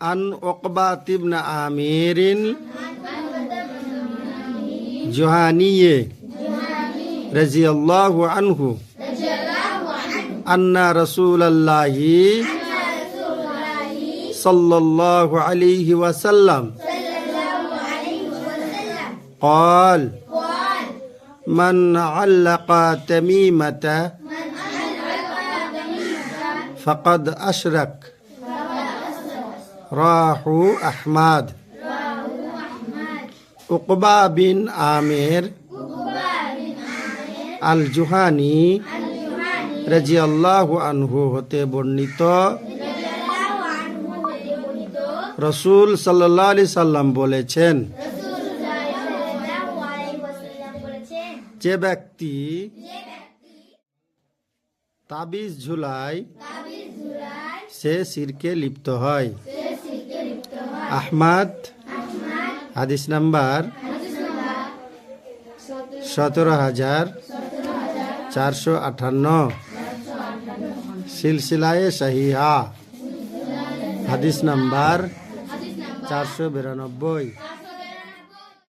عن عقبة بن عامر جهاني رضي الله عنه أن رسول الله صلى الله عليه وسلم قال من علق تميمة فقد أشرك. রাহু আহমাদ। উকবা বিন আমের। আল জুহানি রাজি আল্লাহ আনহু হতে বর্ণিত। রসুল সাল্লি সাল্লাম বলেছেন, যে ব্যক্তি তাবিজ ঝুলাই সে সিরকে লিপ্ত হয়। আহমাদ হাদিস নাম্বার সতেরো হাজার চারশো আঠান্ন। সিলসিলায় সাহিহা হাদিস নাম্বার চারশো বিরানব্বই।